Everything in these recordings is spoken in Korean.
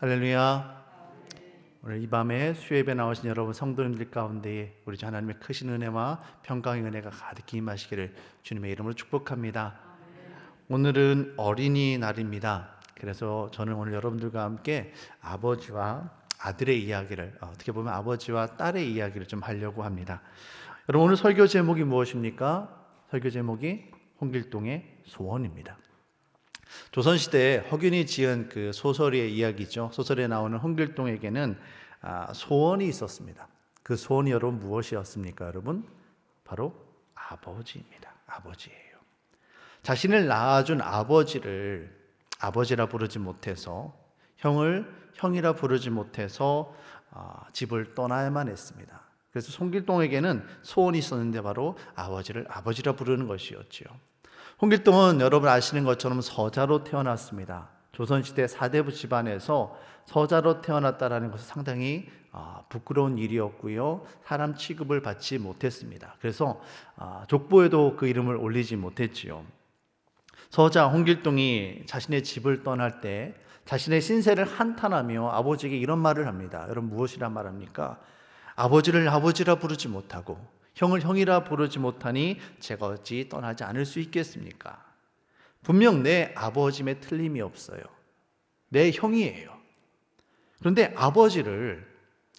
할렐루야. 오늘 이 밤에 수요예배 나오신 여러분 성도님들 가운데에 우리 주 하나님의 크신 은혜와 평강의 은혜가 가득히 임하시기를 주님의 이름으로 축복합니다. 오늘은 어린이날입니다. 그래서 저는 오늘 여러분들과 함께 아버지와 아들의 이야기를 어, 어떻게 보면 아버지와 딸의 이야기를 좀 하려고 합니다. 여러분 오늘 설교 제목이 무엇입니까? 설교 제목이 홍길동의 소원입니다. 조선시대 허균이 지은 그 소설의 이야기죠. 소설에 나오는 홍길동에게는 아, 소원이 있었습니다. 그 소원이 여러분 무엇이었습니까, 여러분? 바로 아버지입니다. 아버지예요. 자신을 낳아준 아버지를 아버지라 부르지 못해서 형을 형이라 부르지 못해서 아, 집을 떠나야만 했습니다. 그래서 송길동에게는 소원이 있었는데 바로 아버지를 아버지라 부르는 것이었지요. 홍길동은 여러분 아시는 것처럼 서자로 태어났습니다. 조선시대 사대부 집안에서 서자로 태어났다라는 것은 상당히 아, 부끄러운 일이었고요. 사람 취급을 받지 못했습니다. 그래서 아, 족보에도 그 이름을 올리지 못했지요. 서자 홍길동이 자신의 집을 떠날 때 자신의 신세를 한탄하며 아버지에게 이런 말을 합니다. 여러분 무엇이라 말합니까? 아버지를 아버지라 부르지 못하고 형을 형이라 부르지 못하니 제가 어찌 떠나지 않을 수 있겠습니까? 분명 내 아버짐에 틀림이 없어요. 내 형이에요. 그런데 아버지를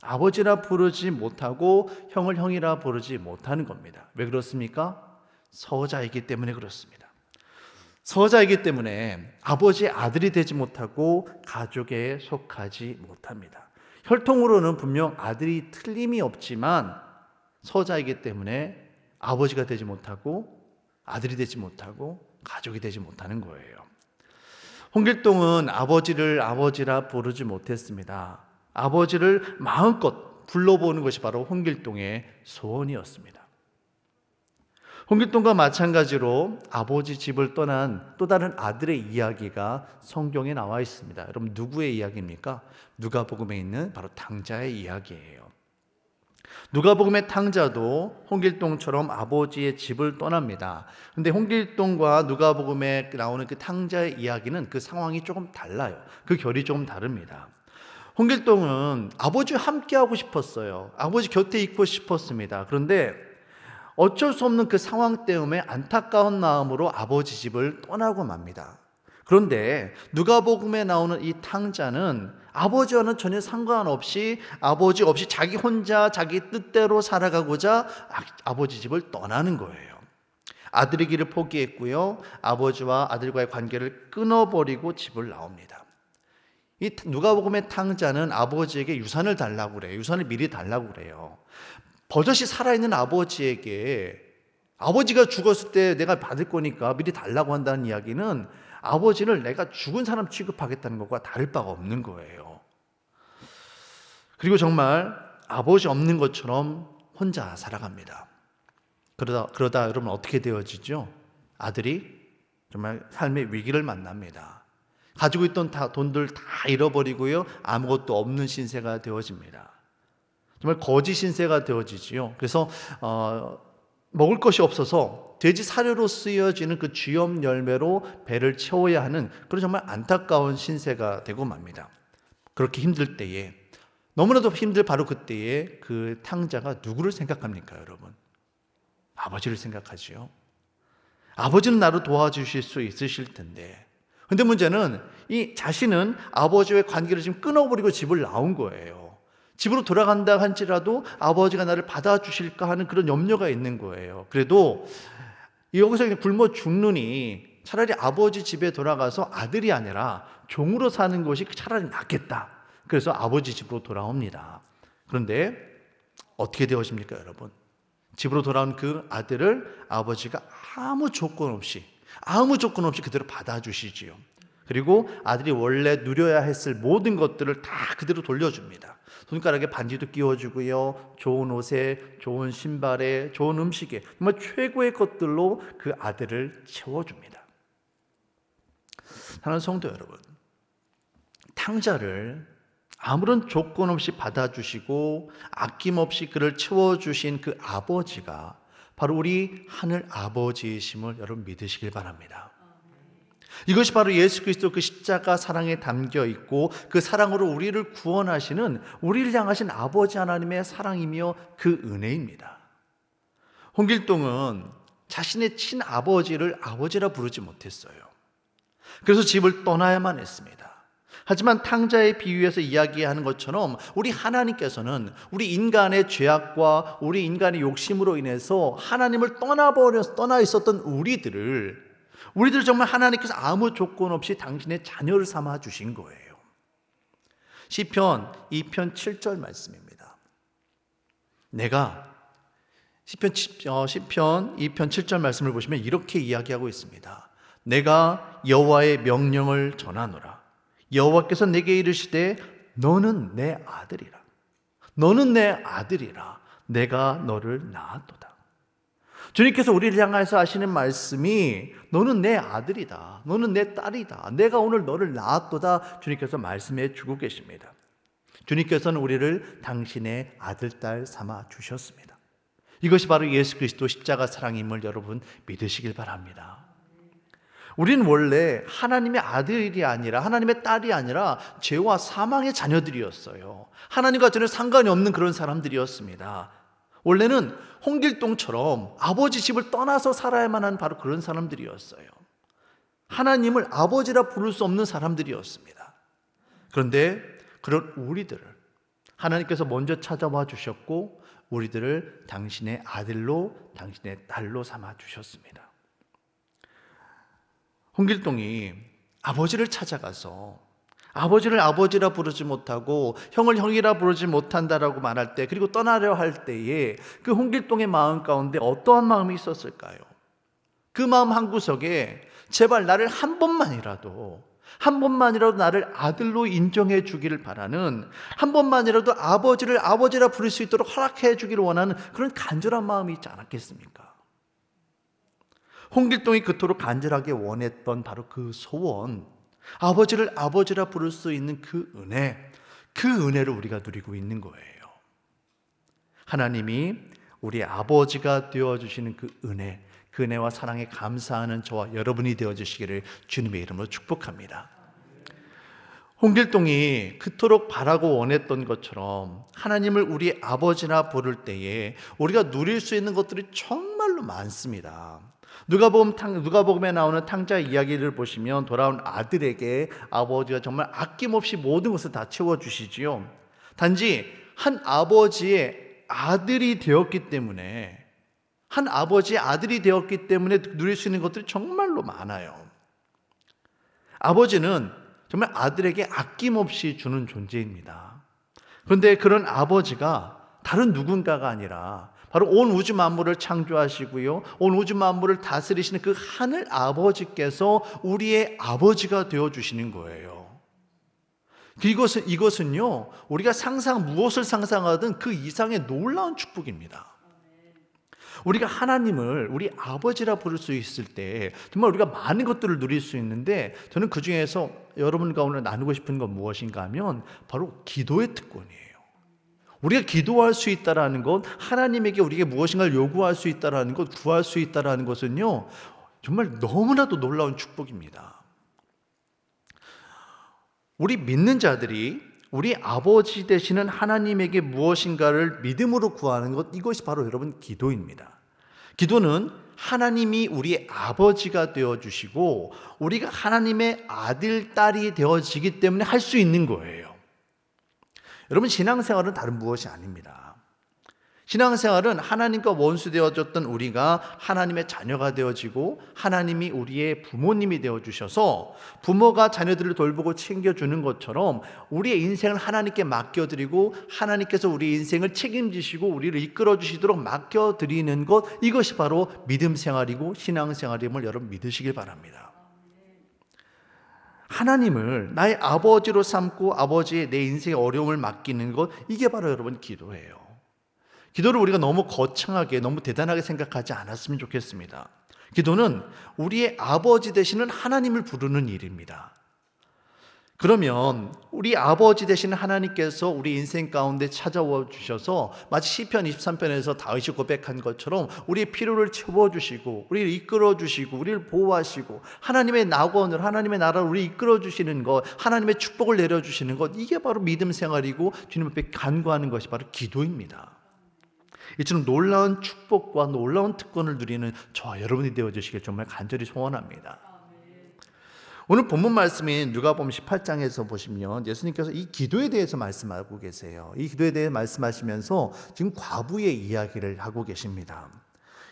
아버지라 부르지 못하고 형을 형이라 부르지 못하는 겁니다. 왜 그렇습니까? 서자이기 때문에 그렇습니다. 서자이기 때문에 아버지의 아들이 되지 못하고 가족에 속하지 못합니다. 혈통으로는 분명 아들이 틀림이 없지만 서자이기 때문에 아버지가 되지 못하고 아들이 되지 못하고 가족이 되지 못하는 거예요. 홍길동은 아버지를 아버지라 부르지 못했습니다. 아버지를 마음껏 불러보는 것이 바로 홍길동의 소원이었습니다. 홍길동과 마찬가지로 아버지 집을 떠난 또 다른 아들의 이야기가 성경에 나와 있습니다. 여러분 누구의 이야기입니까? 누가복음에 있는 바로 당자의 이야기예요. 누가복음의 탕자도 홍길동처럼 아버지의 집을 떠납니다. 근데 홍길동과 누가복음에 나오는 그 탕자의 이야기는 그 상황이 조금 달라요. 그 결이 조금 다릅니다. 홍길동은 아버지와 함께 하고 싶었어요. 아버지 곁에 있고 싶었습니다. 그런데 어쩔 수 없는 그 상황 때문에 안타까운 마음으로 아버지 집을 떠나고 맙니다. 그런데 누가복음에 나오는 이 탕자는 아버지와는 전혀 상관없이 아버지 없이 자기 혼자 자기 뜻대로 살아가고자 아버지 집을 떠나는 거예요. 아들의 길을 포기했고요. 아버지와 아들과의 관계를 끊어버리고 집을 나옵니다. 이 누가복음의 탕자는 아버지에게 유산을 달라고 그래요. 유산을 미리 달라고 그래요. 버젓이 살아있는 아버지에게 아버지가 죽었을 때 내가 받을 거니까 미리 달라고 한다는 이야기는 아버지를 내가 죽은 사람 취급하겠다는 것과 다를 바가 없는 거예요. 그리고 정말 아버지 없는 것처럼 혼자 살아갑니다. 그러다, 그러다 여러분 어떻게 되어지죠? 아들이 정말 삶의 위기를 만납니다. 가지고 있던 다, 돈들 다 잃어버리고요. 아무것도 없는 신세가 되어집니다. 정말 거짓 신세가 되어지지요. 그래서 어, 먹을 것이 없어서 돼지 사료로 쓰여지는 그 쥐염 열매로 배를 채워야 하는 그런 정말 안타까운 신세가 되고 맙니다. 그렇게 힘들 때에 너무나도 힘들 바로 그때에 그 탕자가 누구를 생각합니까, 여러분? 아버지를 생각하지요. 아버지는 나를 도와주실 수 있으실 텐데. 근데 문제는 이 자신은 아버지와의 관계를 지금 끊어버리고 집을 나온 거예요. 집으로 돌아간다 할지라도 아버지가 나를 받아주실까 하는 그런 염려가 있는 거예요. 그래도 여기서 굶어 죽느니 차라리 아버지 집에 돌아가서 아들이 아니라 종으로 사는 것이 차라리 낫겠다. 그래서 아버지 집으로 돌아옵니다. 그런데 어떻게 되어집니까, 여러분? 집으로 돌아온 그 아들을 아버지가 아무 조건 없이 아무 조건 없이 그대로 받아주시지요. 그리고 아들이 원래 누려야 했을 모든 것들을 다 그대로 돌려줍니다. 손가락에 반지도 끼워주고요. 좋은 옷에, 좋은 신발에, 좋은 음식에 정말 최고의 것들로 그 아들을 채워줍니다. 사랑하는 성도 여러분, 탕자를 아무런 조건 없이 받아주시고 아낌없이 그를 채워주신 그 아버지가 바로 우리 하늘 아버지이심을 여러분 믿으시길 바랍니다. 이것이 바로 예수 그리스도 그 십자가 사랑에 담겨 있고 그 사랑으로 우리를 구원하시는 우리를 향하신 아버지 하나님의 사랑이며 그 은혜입니다. 홍길동은 자신의 친아버지를 아버지라 부르지 못했어요. 그래서 집을 떠나야만 했습니다. 하지만 탕자의 비유에서 이야기하는 것처럼 우리 하나님께서는 우리 인간의 죄악과 우리 인간의 욕심으로 인해서 하나님을 떠나버려 떠나 있었던 우리들을 우리들 정말 하나님께서 아무 조건 없이 당신의 자녀를 삼아 주신 거예요. 시편 2편 7절 말씀입니다. 내가 시편 10편 2편 7절 말씀을 보시면 이렇게 이야기하고 있습니다. 내가 여호와의 명령을 전하노라. 여호와께서 내게 이르시되 너는 내 아들이라. 너는 내 아들이라. 내가 너를 낳았도다. 주님께서 우리를 향해서 하시는 말씀이 너는 내 아들이다. 너는 내 딸이다. 내가 오늘 너를 낳았도다. 주님께서 말씀해 주고 계십니다. 주님께서는 우리를 당신의 아들, 딸 삼아 주셨습니다. 이것이 바로 예수 그리스도 십자가 사랑임을 여러분 믿으시길 바랍니다. 우리는 원래 하나님의 아들이 아니라 하나님의 딸이 아니라 죄와 사망의 자녀들이었어요. 하나님과 전혀 상관이 없는 그런 사람들이었습니다. 원래는 홍길동처럼 아버지 집을 떠나서 살아야만 한 바로 그런 사람들이었어요. 하나님을 아버지라 부를 수 없는 사람들이었습니다. 그런데 그런 우리들을 하나님께서 먼저 찾아와 주셨고 우리들을 당신의 아들로 당신의 딸로 삼아 주셨습니다. 홍길동이 아버지를 찾아가서 아버지를 아버지라 부르지 못하고 형을 형이라 부르지 못한다라고 말할 때 그리고 떠나려 할 때에 그 홍길동의 마음 가운데 어떠한 마음이 있었을까요? 그 마음 한 구석에 제발 나를 한 번만이라도 한 번만이라도 나를 아들로 인정해 주기를 바라는 한 번만이라도 아버지를 아버지라 부를 수 있도록 허락해 주기를 원하는 그런 간절한 마음이 있지 않았겠습니까? 홍길동이 그토록 간절하게 원했던 바로 그 소원, 아버지를 아버지라 부를 수 있는 그 은혜, 그 은혜를 우리가 누리고 있는 거예요. 하나님이 우리 아버지가 되어 주시는 그 은혜, 그 은혜와 사랑에 감사하는 저와 여러분이 되어 주시기를 주님의 이름으로 축복합니다. 홍길동이 그토록 바라고 원했던 것처럼 하나님을 우리 아버지나 부를 때에 우리가 누릴 수 있는 것들이 정말로 많습니다. 누가복음 탕 누가복음에 나오는 탕자 이야기를 보시면 돌아온 아들에게 아버지가 정말 아낌없이 모든 것을 다 채워 주시지요. 단지 한 아버지의 아들이 되었기 때문에 한 아버지의 아들이 되었기 때문에 누릴 수 있는 것들이 정말로 많아요. 아버지는 정말 아들에게 아낌없이 주는 존재입니다. 그런데 그런 아버지가 다른 누군가가 아니라 바로 온 우주 만물을 창조하시고요. 온 우주 만물을 다스리시는 그 하늘 아버지께서 우리의 아버지가 되어 주시는 거예요. 이것은 이것은요. 우리가 상상 무엇을 상상하든 그 이상의 놀라운 축복입니다. 우리가 하나님을 우리 아버지라 부를 수 있을 때 정말 우리가 많은 것들을 누릴 수 있는데 저는 그 중에서 여러분과 오늘 나누고 싶은 건 무엇인가 하면 바로 기도의 특권이에요. 우리가 기도할 수 있다라는 것, 하나님에게 우리에게 무엇인가를 요구할 수 있다라는 것, 구할 수 있다라는 것은요, 정말 너무나도 놀라운 축복입니다. 우리 믿는 자들이 우리 아버지 되시는 하나님에게 무엇인가를 믿음으로 구하는 것, 이것이 바로 여러분 기도입니다. 기도는 하나님이 우리 아버지가 되어 주시고 우리가 하나님의 아들, 딸이 되어지기 때문에 할 수 있는 거예요. 여러분 신앙생활은 다른 무엇이 아닙니다. 신앙생활은 하나님과 원수되어졌던 우리가 하나님의 자녀가 되어지고 하나님이 우리의 부모님이 되어 주셔서 부모가 자녀들을 돌보고 챙겨주는 것처럼 우리의 인생을 하나님께 맡겨드리고 하나님께서 우리 인생을 책임지시고 우리를 이끌어 주시도록 맡겨드리는 것 이것이 바로 믿음 생활이고 신앙 생활임을 여러분 믿으시길 바랍니다. 하나님을 나의 아버지로 삼고 아버지의 내 인생의 어려움을 맡기는 것 이게 바로 여러분 기도예요. 기도를 우리가 너무 거창하게 너무 대단하게 생각하지 않았으면 좋겠습니다. 기도는 우리의 아버지 되시는 하나님을 부르는 일입니다. 그러면 우리 아버지 되시는 하나님께서 우리 인생 가운데 찾아와 주셔서 마치 시편 23편에서 다윗이 고백한 것처럼 우리의 필요를 채워 주시고 우리를 이끌어 주시고 우리를 보호하시고 하나님의 낙원을 하나님의 나라를 우리 이끌어 주시는 것 하나님의 축복을 내려 주시는 것 이게 바로 믿음 생활이고 주님 앞에 간구하는 것이 바로 기도입니다. 이처럼 놀라운 축복과 놀라운 특권을 누리는 저와 여러분이 되어 주시길 정말 간절히 소원합니다. 오늘 본문 말씀인 누가복음 18장에서 보시면 예수님께서 이 기도에 대해서 말씀하고 계세요. 이 기도에 대해 말씀하시면서 지금 과부의 이야기를 하고 계십니다.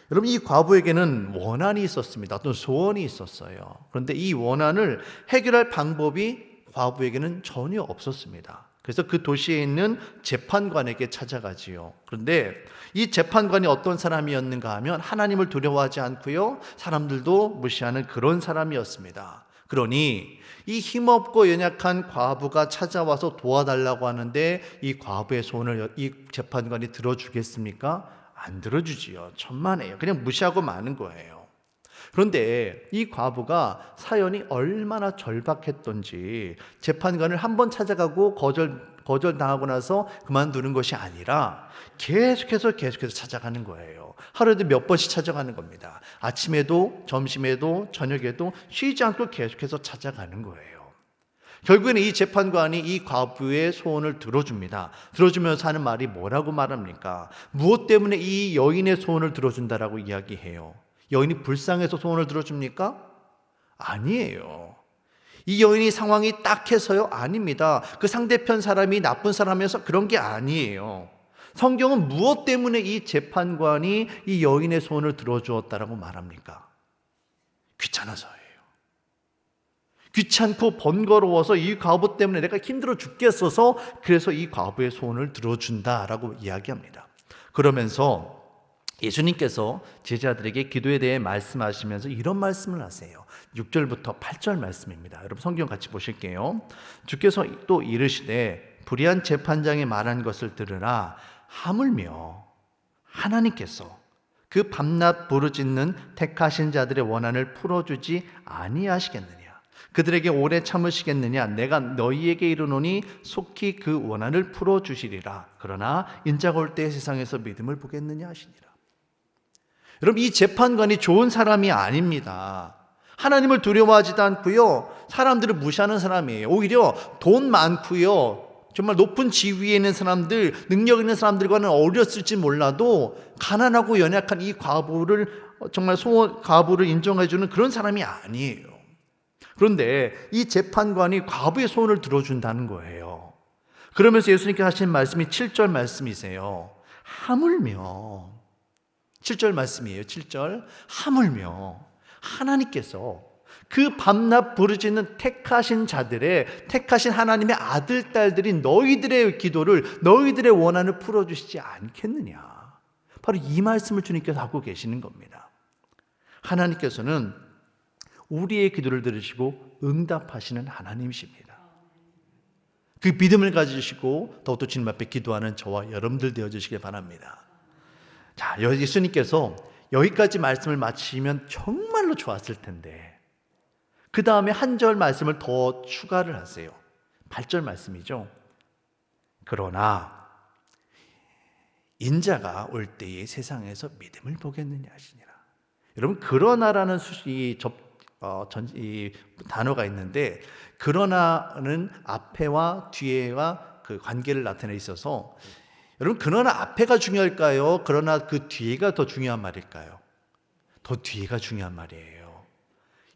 여러분 이 과부에게는 원한이 있었습니다. 어떤 소원이 있었어요. 그런데 이 원한을 해결할 방법이 과부에게는 전혀 없었습니다. 그래서 그 도시에 있는 재판관에게 찾아가지요. 그런데 이 재판관이 어떤 사람이었는가 하면 하나님을 두려워하지 않고요. 사람들도 무시하는 그런 사람이었습니다. 그러니 이 힘없고 연약한 과부가 찾아와서 도와달라고 하는데 이 과부의 소원을 이 재판관이 들어주겠습니까? 안 들어주지요. 천만에요. 그냥 무시하고 마는 거예요. 그런데 이 과부가 사연이 얼마나 절박했던지 재판관을 한 번 찾아가고 거절 거절 당하고 나서 그만두는 것이 아니라 계속해서 계속해서 찾아가는 거예요. 하루에도 몇 번씩 찾아가는 겁니다. 아침에도 점심에도 저녁에도 쉬지 않고 계속해서 찾아가는 거예요. 결국에는 이 재판관이 이 과부의 소원을 들어줍니다. 들어주면서 하는 말이 뭐라고 말합니까? 무엇 때문에 이 여인의 소원을 들어준다라고 이야기해요. 여인이 불쌍해서 소원을 들어줍니까? 아니에요. 이 여인이 상황이 딱해서요? 아닙니다. 그 상대편 사람이 나쁜 사람이어서 그런 게 아니에요. 성경은 무엇 때문에 이 재판관이 이 여인의 소원을 들어주었다라고 말합니까? 귀찮아서예요. 귀찮고 번거로워서 이 과부 때문에 내가 힘들어 죽겠어서 그래서 이 과부의 소원을 들어준다라고 이야기합니다. 그러면서 예수님께서 제자들에게 기도에 대해 말씀하시면서 이런 말씀을 하세요. 6절부터 8절 말씀입니다. 여러분 성경 같이 보실게요. 주께서 또 이르시되 불의한 재판장이 말한 것을 들으라 하물며 하나님께서 그 밤낮 부르짖는 택하신 자들의 원한을 풀어주지 아니하시겠느냐 그들에게 오래 참으시겠느냐 내가 너희에게 이르노니 속히 그 원한을 풀어주시리라 그러나 인자가 올 때 세상에서 믿음을 보겠느냐 하시니라 여러분 이 재판관이 좋은 사람이 아닙니다. 하나님을 두려워하지도 않고요. 사람들을 무시하는 사람이에요. 오히려 돈 많고요. 정말 높은 지위에 있는 사람들, 능력 있는 사람들과는 어렸을지 몰라도 가난하고 연약한 이 과부를 정말 소원 과부를 인정해 주는 그런 사람이 아니에요. 그런데 이 재판관이 과부의 소원을 들어준다는 거예요. 그러면서 예수님께서 하신 말씀이 7절 말씀이세요. 하물며 7절 말씀이에요. 7절. 하물며 하나님께서 그 밤낮 부르짖는 택하신 자들의 택하신 하나님의 아들 딸들이 너희들의 기도를 너희들의 원한을 풀어 주시지 않겠느냐. 바로 이 말씀을 주님께서 하고 계시는 겁니다. 하나님께서는 우리의 기도를 들으시고 응답하시는 하나님이십니다. 그 믿음을 가지시고 더욱더 주님 앞에 기도하는 저와 여러분들 되어 주시길 바랍니다. 자, 예수님께서 여기까지 말씀을 마치면 정말로 좋았을 텐데, 그 다음에 한 절 말씀을 더 추가를 하세요. 8절 말씀이죠. 그러나, 인자가 올 때에 세상에서 믿음을 보겠느냐 하시니라. 여러분, 그러나라는 이 접, 어, 전, 이 단어가 있는데, 그러나는 앞에와 뒤에와 그 관계를 나타내 있어서 여러분, 그러나 앞에가 중요할까요? 그러나 그 뒤에가 더 중요한 말일까요? 더 뒤에가 중요한 말이에요.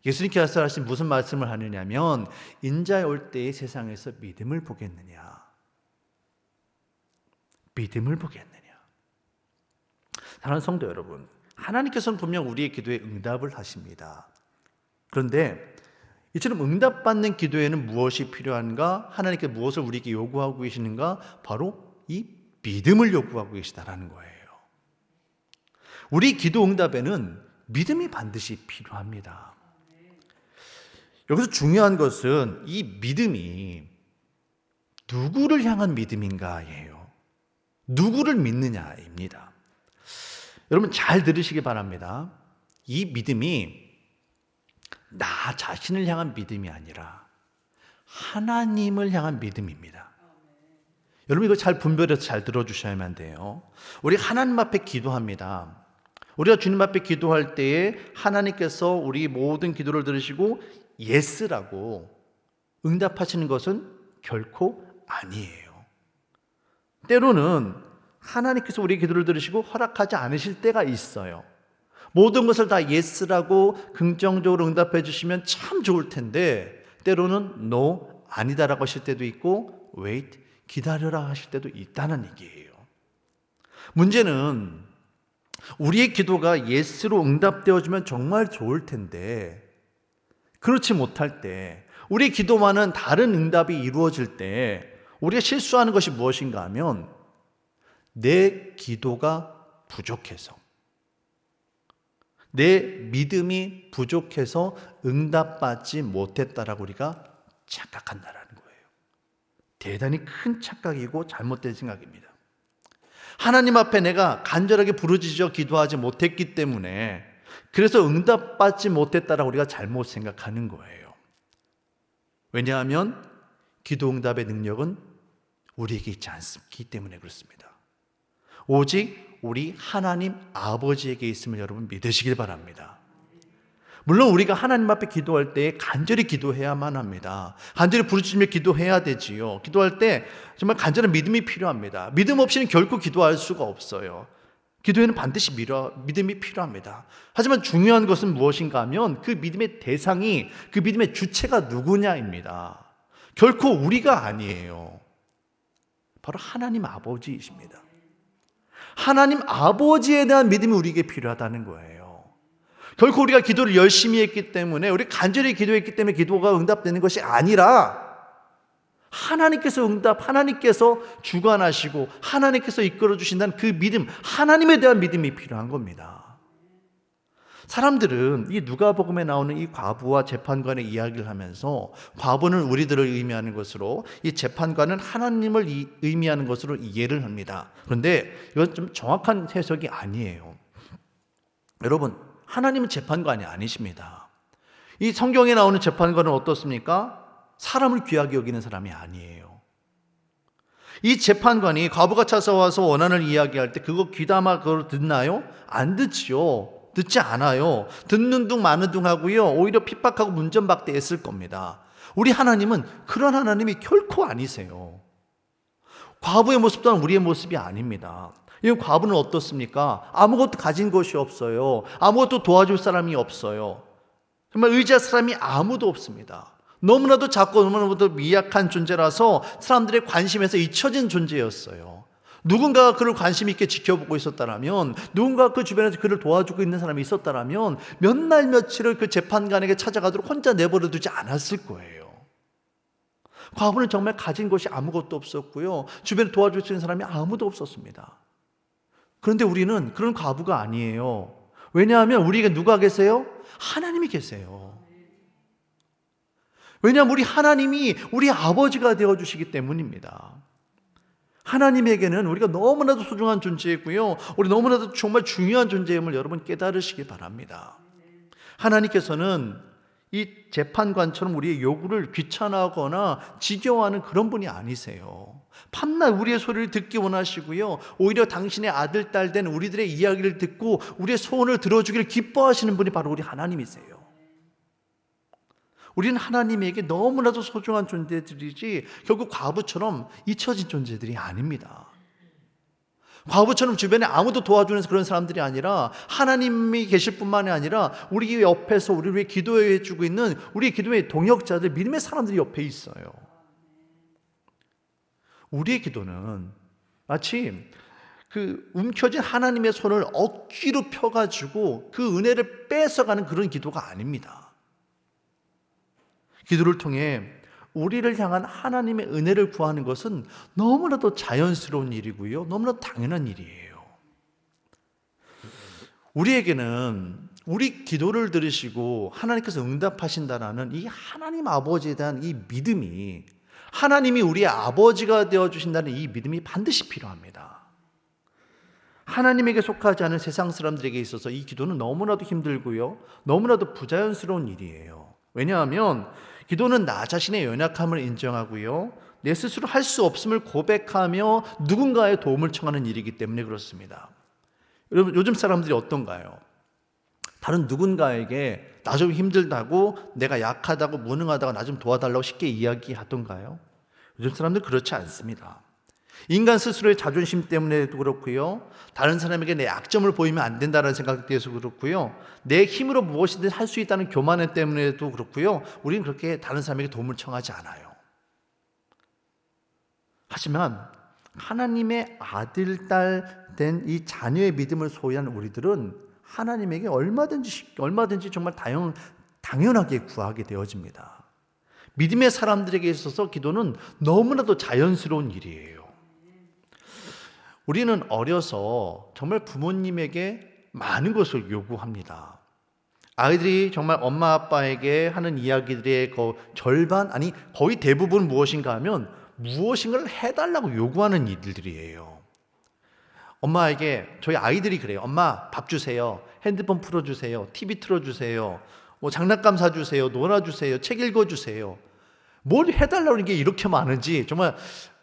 예수님께서 하신 무슨 말씀을 하느냐면, 인자에 올 때의 세상에서 믿음을 보겠느냐? 믿음을 보겠느냐? 사랑하는 성도 여러분, 하나님께서는 분명 우리의 기도에 응답을 하십니다. 그런데 이처럼 응답받는 기도에는 무엇이 필요한가? 하나님께 무엇을 우리에게 요구하고 계시는가? 바로 이 믿음을 요구하고 계시다라는 거예요. 우리 기도 응답에는 믿음이 반드시 필요합니다. 여기서 중요한 것은 이 믿음이 누구를 향한 믿음인가예요. 누구를 믿느냐입니다. 여러분 잘 들으시기 바랍니다. 이 믿음이 나 자신을 향한 믿음이 아니라 하나님을 향한 믿음입니다. 여러분 이거 잘 분별해서 잘 들어주셔야만 돼요. 우리 하나님 앞에 기도합니다. 우리가 주님 앞에 기도할 때에 하나님께서 우리 모든 기도를 들으시고 예스라고 응답하시는 것은 결코 아니에요. 때로는 하나님께서 우리 기도를 들으시고 허락하지 않으실 때가 있어요. 모든 것을 다 예스라고 긍정적으로 응답해 주시면 참 좋을 텐데 때로는 no 아니다라고 하실 때도 있고 wait 기다려라 하실 때도 있다는 얘기예요. 문제는 우리의 기도가 예스로 응답되어지면 정말 좋을 텐데 그렇지 못할 때 우리 기도와는 다른 응답이 이루어질 때 우리가 실수하는 것이 무엇인가 하면 내 기도가 부족해서 내 믿음이 부족해서 응답받지 못했다라고 우리가 착각한다라는 거예요. 대단히 큰 착각이고 잘못된 생각입니다. 하나님 앞에 내가 간절하게 부르짖어 기도하지 못했기 때문에 그래서 응답받지 못했다라고 우리가 잘못 생각하는 거예요. 왜냐하면 기도 응답의 능력은 우리에게 있지 않기 때문에 그렇습니다. 오직 우리 하나님 아버지에게 있음을 여러분 믿으시길 바랍니다. 물론 우리가 하나님 앞에 기도할 때 간절히 기도해야만 합니다. 간절히 부르짖으며 기도해야 되지요. 기도할 때 정말 간절한 믿음이 필요합니다. 믿음 없이는 결코 기도할 수가 없어요. 기도에는 반드시 믿음이 필요합니다. 하지만 중요한 것은 무엇인가 하면 그 믿음의 대상이 그 믿음의 주체가 누구냐입니다. 결코 우리가 아니에요. 바로 하나님 아버지이십니다. 하나님 아버지에 대한 믿음이 우리에게 필요하다는 거예요. 결코 우리가 기도를 열심히 했기 때문에 우리 간절히 기도했기 때문에 기도가 응답되는 것이 아니라 하나님께서 응답, 하나님께서 주관하시고 하나님께서 이끌어 주신다는 그 믿음, 하나님에 대한 믿음이 필요한 겁니다. 사람들은 이 누가복음에 나오는 이 과부와 재판관의 이야기를 하면서 과부는 우리들을 의미하는 것으로 이 재판관은 하나님을 의미하는 것으로 이해를 합니다. 그런데 이건 좀 정확한 해석이 아니에요. 여러분, 하나님은 재판관이 아니십니다. 이 성경에 나오는 재판관은 어떻습니까? 사람을 귀하게 여기는 사람이 아니에요. 이 재판관이 과부가 찾아와서 원한을 이야기할 때 그거 귀담아 그걸 듣나요? 안 듣지요. 듣지 않아요. 듣는 둥 마는 둥 하고요. 오히려 핍박하고 문전박대했을 겁니다. 우리 하나님은 그런 하나님이 결코 아니세요. 과부의 모습 또한 우리의 모습이 아닙니다. 이 과부는 어떻습니까? 아무것도 가진 것이 없어요. 아무것도 도와줄 사람이 없어요. 정말 의지할 사람이 아무도 없습니다. 너무나도 작고 너무나도 미약한 존재라서 사람들의 관심에서 잊혀진 존재였어요. 누군가가 그를 관심 있게 지켜보고 있었다라면, 누군가 그 주변에서 그를 도와주고 있는 사람이 있었다라면, 몇 날 며칠을 그 재판관에게 찾아가도록 혼자 내버려 두지 않았을 거예요. 과부는 정말 가진 것이 아무것도 없었고요. 주변에 도와줄 수 있는 사람이 아무도 없었습니다. 그런데 우리는 그런 과부가 아니에요. 왜냐하면 우리에게 누가 계세요? 하나님이 계세요. 왜냐하면 우리 하나님이 우리 아버지가 되어 주시기 때문입니다. 하나님에게는 우리가 너무나도 소중한 존재이고요. 우리 너무나도 정말 중요한 존재임을 여러분 깨달으시기 바랍니다. 하나님께서는 이 재판관처럼 우리의 요구를 귀찮아하거나 지겨워하는 그런 분이 아니세요. 밤낮 우리의 소리를 듣기 원하시고요. 오히려 당신의 아들, 딸 된 우리들의 이야기를 듣고 우리의 소원을 들어주기를 기뻐하시는 분이 바로 우리 하나님이세요. 우리는 하나님에게 너무나도 소중한 존재들이지 결국 과부처럼 잊혀진 존재들이 아닙니다. 과부처럼 주변에 아무도 도와주는 그런 사람들이 아니라 하나님이 계실 뿐만이 아니라 우리 옆에서 우리를 위해 기도해 주고 있는 우리 기도의 동역자들, 믿음의 사람들이 옆에 있어요. 우리의 기도는 마치 그 움켜진 하나님의 손을 억지로 펴가지고 그 은혜를 뺏어가는 그런 기도가 아닙니다. 기도를 통해 우리를 향한 하나님의 은혜를 구하는 것은 너무나도 자연스러운 일이고요. 너무나도 당연한 일이에요. 우리에게는 우리 기도를 들으시고 하나님께서 응답하신다라는 이 하나님 아버지에 대한 이 믿음이 하나님이 우리의 아버지가 되어 주신다는 이 믿음이 반드시 필요합니다. 하나님에게 속하지 않은 세상 사람들에게 있어서 이 기도는 너무나도 힘들고요. 너무나도 부자연스러운 일이에요. 왜냐하면 기도는 나 자신의 연약함을 인정하고요. 내 스스로 할 수 없음을 고백하며 누군가의 도움을 청하는 일이기 때문에 그렇습니다. 여러분, 요즘 사람들이 어떤가요? 다른 누군가에게 나 좀 힘들다고 내가 약하다고 무능하다고 나 좀 도와달라고 쉽게 이야기하던가요? 요즘 사람들 그렇지 않습니다. 인간 스스로의 자존심 때문에도 그렇고요. 다른 사람에게 내 약점을 보이면 안 된다는 생각 때문에도 그렇고요. 내 힘으로 무엇이든 할 수 있다는 교만 때문에도 그렇고요. 우리는 그렇게 다른 사람에게 도움을 청하지 않아요. 하지만 하나님의 아들, 딸 된 이 자녀의 믿음을 소유한 우리들은 하나님에게 얼마든지 얼마든지 정말 당연, 당연하게 구하게 되어집니다. 믿음의 사람들에게 있어서 기도는 너무나도 자연스러운 일이에요. 우리는 어려서 정말 부모님에게 많은 것을 요구합니다. 아이들이 정말 엄마 아빠에게 하는 이야기들의 그 절반 아니 거의 대부분 무엇인가 하면 무엇인가를 해달라고 요구하는 일들이에요. 엄마에게 저희 아이들이 그래요. 엄마 밥 주세요. 핸드폰 풀어주세요. TV 틀어주세요. 뭐 장난감 사주세요. 놀아주세요. 책 읽어주세요. 뭘 해달라는 게 이렇게 많은지 정말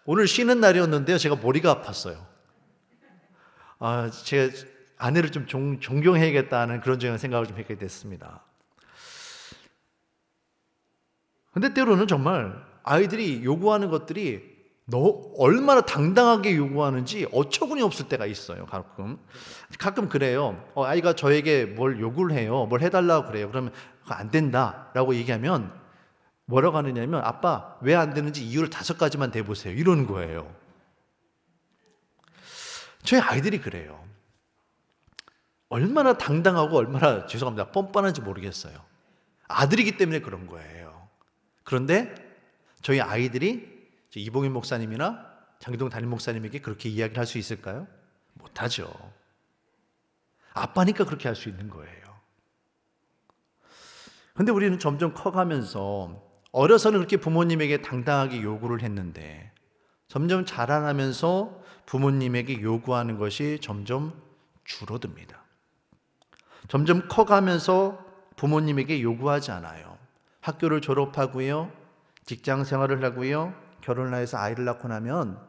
오늘 쉬는 날이었는데요. 제가 머리가 아팠어요. 아, 제가 아내를 좀 종, 존경해야겠다는 그런 생각을 좀 하게 됐습니다. 근데 때로는 정말 아이들이 요구하는 것들이 너 얼마나 당당하게 요구하는지 어처구니 없을 때가 있어요. 가끔 가끔 그래요. 어, 아이가 저에게 뭘 요구를 해요. 뭘 해달라고 그래요. 그러면 안 된다라고 얘기하면 뭐라고 하느냐면 아빠 왜 안 되는지 이유를 다섯 가지만 대보세요. 이러는 거예요. 저희 아이들이 그래요. 얼마나 당당하고 얼마나 죄송합니다. 뻔뻔한지 모르겠어요. 아들이기 때문에 그런 거예요. 그런데 저희 아이들이 이봉인 목사님이나 장기동 담임 목사님에게 그렇게 이야기를 할 수 있을까요? 못하죠. 아빠니까 그렇게 할 수 있는 거예요. 근데 우리는 점점 커가면서 어려서는 그렇게 부모님에게 당당하게 요구를 했는데 점점 자라나면서 부모님에게 요구하는 것이 점점 줄어듭니다. 점점 커가면서 부모님에게 요구하지 않아요. 학교를 졸업하고요. 직장 생활을 하고요. 결혼을 해서 아이를 낳고 나면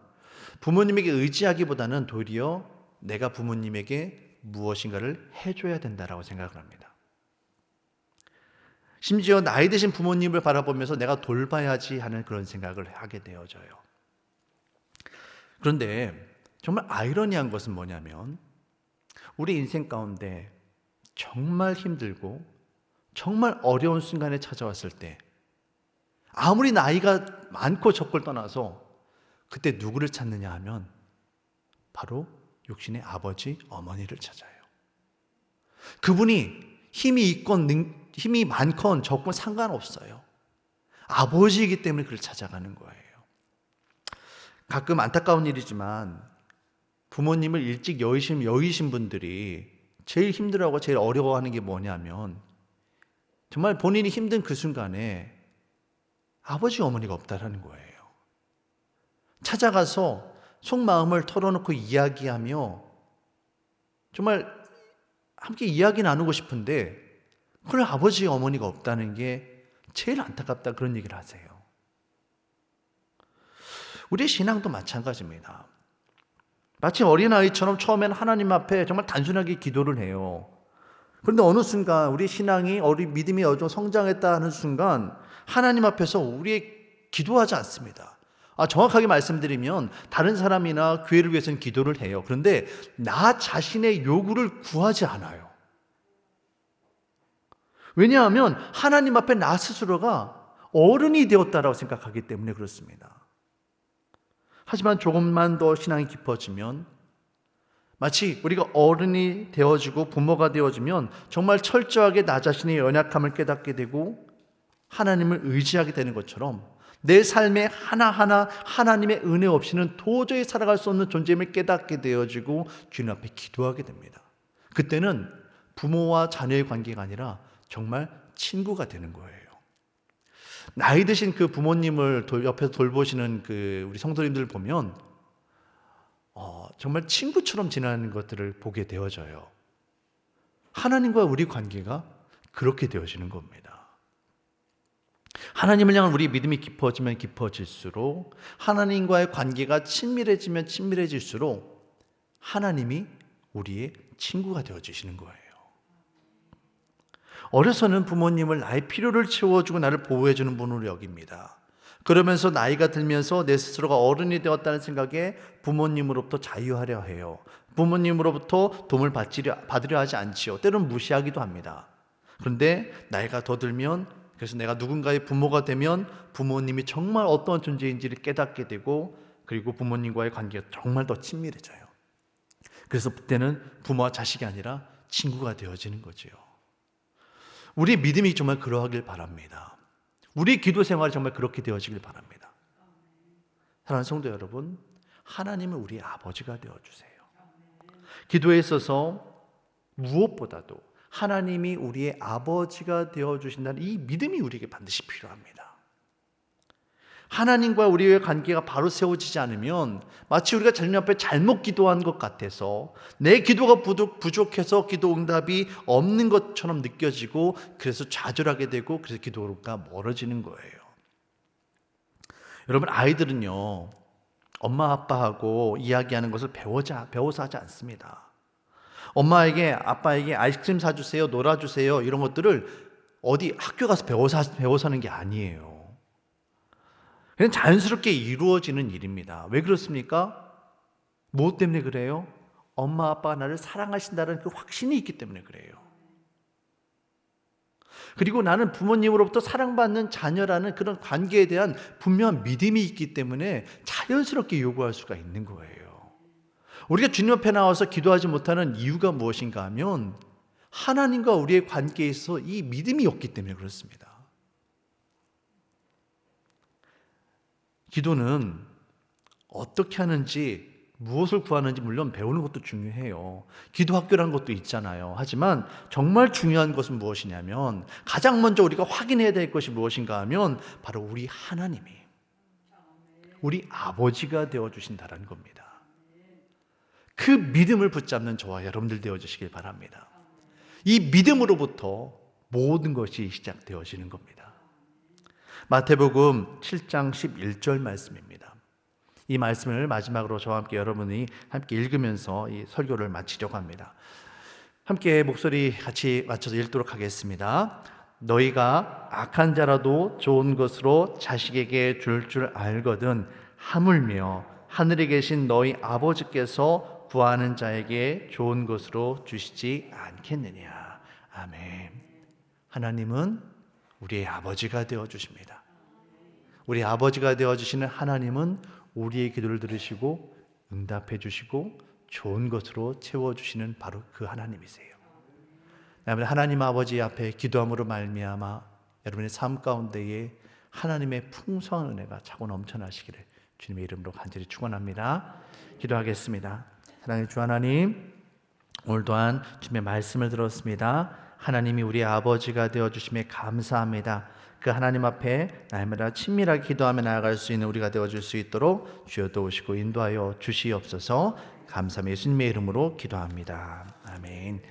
부모님에게 의지하기보다는 도리어 내가 부모님에게 무엇인가를 해줘야 된다라고 생각을 합니다. 심지어 나이 드신 부모님을 바라보면서 내가 돌봐야지 하는 그런 생각을 하게 되어져요. 그런데 정말 아이러니한 것은 뭐냐면 우리 인생 가운데 정말 힘들고 정말 어려운 순간에 찾아왔을 때 아무리 나이가 많고 적고를 떠나서 그때 누구를 찾느냐 하면 바로 육신의 아버지, 어머니를 찾아요. 그분이 힘이 있건 힘이 많건 적건 상관없어요. 아버지이기 때문에 그를 찾아가는 거예요. 가끔 안타까운 일이지만 부모님을 일찍 여의신, 여의신 분들이 제일 힘들어하고 제일 어려워하는 게 뭐냐면 정말 본인이 힘든 그 순간에 아버지 어머니가 없다라는 거예요. 찾아가서 속마음을 털어놓고 이야기하며 정말 함께 이야기 나누고 싶은데 그런 아버지 어머니가 없다는 게 제일 안타깝다 그런 얘기를 하세요. 우리의 신앙도 마찬가지입니다. 마치 어린아이처럼 처음엔 하나님 앞에 정말 단순하게 기도를 해요. 그런데 어느 순간 우리 신앙이 어린 믿음이 어좀 성장했다 하는 순간 하나님 앞에서 우리의 기도하지 않습니다. 아, 정확하게 말씀드리면 다른 사람이나 교회를 위해서는 기도를 해요. 그런데 나 자신의 요구를 구하지 않아요. 왜냐하면 하나님 앞에 나 스스로가 어른이 되었다라고 생각하기 때문에 그렇습니다. 하지만 조금만 더 신앙이 깊어지면 마치 우리가 어른이 되어지고 부모가 되어지면 정말 철저하게 나 자신의 연약함을 깨닫게 되고 하나님을 의지하게 되는 것처럼 내 삶의 하나하나 하나님의 은혜 없이는 도저히 살아갈 수 없는 존재임을 깨닫게 되어지고 주님 앞에 기도하게 됩니다. 그때는 부모와 자녀의 관계가 아니라 정말 친구가 되는 거예요. 나이 드신 그 부모님을 옆에서 돌보시는 그 우리 성도님들 보면 어, 정말 친구처럼 지나는 것들을 보게 되어져요. 하나님과 우리 관계가 그렇게 되어지는 겁니다. 하나님을 향한 우리 믿음이 깊어지면 깊어질수록 하나님과의 관계가 친밀해지면 친밀해질수록 하나님이 우리의 친구가 되어 주시는 거예요. 어려서는 부모님을 나의 필요를 채워주고 나를 보호해주는 분으로 여깁니다. 그러면서 나이가 들면서 내 스스로가 어른이 되었다는 생각에 부모님으로부터 자유하려 해요. 부모님으로부터 도움을 받지려, 받으려 하지 않지요. 때로는 무시하기도 합니다. 그런데 나이가 더 들면 그래서 내가 누군가의 부모가 되면 부모님이 정말 어떤 존재인지를 깨닫게 되고 그리고 부모님과의 관계가 정말 더 친밀해져요. 그래서 그때는 부모와 자식이 아니라 친구가 되어지는 거지요. 우리 믿음이 정말 그러하길 바랍니다. 우리 기도 생활이 정말 그렇게 되어지길 바랍니다. 사랑하는 성도 여러분, 하나님은 우리 아버지가 되어 주세요. 기도에 있어서 무엇보다도 하나님이 우리의 아버지가 되어 주신다는 이 믿음이 우리에게 반드시 필요합니다. 하나님과 우리의 관계가 바로 세워지지 않으면 마치 우리가 자녀 앞에 잘못 기도한 것 같아서 내 기도가 부족해서 기도 응답이 없는 것처럼 느껴지고 그래서 좌절하게 되고 그래서 기도가 멀어지는 거예요. 여러분 아이들은요 엄마 아빠하고 이야기하는 것을 배워자 배워서 하지 않습니다. 엄마에게 아빠에게 아이스크림 사주세요, 놀아주세요 이런 것들을 어디 학교 가서 배워서 배워서 하는 게 아니에요. 그냥 자연스럽게 이루어지는 일입니다. 왜 그렇습니까? 무엇 때문에 그래요? 엄마 아빠가 나를 사랑하신다는 그 확신이 있기 때문에 그래요. 그리고 나는 부모님으로부터 사랑받는 자녀라는 그런 관계에 대한 분명한 믿음이 있기 때문에 자연스럽게 요구할 수가 있는 거예요. 우리가 주님 앞에 나와서 기도하지 못하는 이유가 무엇인가 하면 하나님과 우리의 관계에서 이 믿음이 없기 때문에 그렇습니다. 기도는 어떻게 하는지 무엇을 구하는지 물론 배우는 것도 중요해요. 기도 학교라는 것도 있잖아요. 하지만 정말 중요한 것은 무엇이냐면 가장 먼저 우리가 확인해야 될 것이 무엇인가 하면 바로 우리 하나님이 우리 아버지가 되어 주신다는 겁니다. 그 믿음을 붙잡는 저와 여러분들 되어 주시길 바랍니다. 이 믿음으로부터 모든 것이 시작되어지는 겁니다. 마태복음 7장 11절 말씀입니다. 이 말씀을 마지막으로 저와 함께 여러분이 함께 읽으면서 이 설교를 마치려고 합니다. 함께 목소리 같이 맞춰서 읽도록 하겠습니다. 너희가 악한 자라도 좋은 것으로 자식에게 줄줄 알거든 하물며 하늘에 계신 너희 아버지께서 구하는 자에게 좋은 것으로 주시지 않겠느냐. 아멘. 하나님은 우리의 아버지가 되어 주십니다. 우리 아버지가 되어 주시는 하나님은 우리의 기도를 들으시고 응답해 주시고 좋은 것으로 채워 주시는 바로 그 하나님이세요. 여러분 하나님 아버지 앞에 기도함으로 말미암아 여러분의 삶 가운데에 하나님의 풍성한 은혜가 차고 넘쳐나시기를 주님의 이름으로 간절히 축원합니다. 기도하겠습니다. 사랑의 주 하나님, 오늘 또한 주님의 말씀을 들었습니다. 하나님이 우리 아버지가 되어 주심에 감사합니다. 그 하나님 앞에 날마다 친밀하게 기도하며 나아갈 수 있는 우리가 되어 줄 수 있도록 주여 도우시고 인도하여 주시옵소서. 감사함 예수님의 이름으로 기도합니다. 아멘.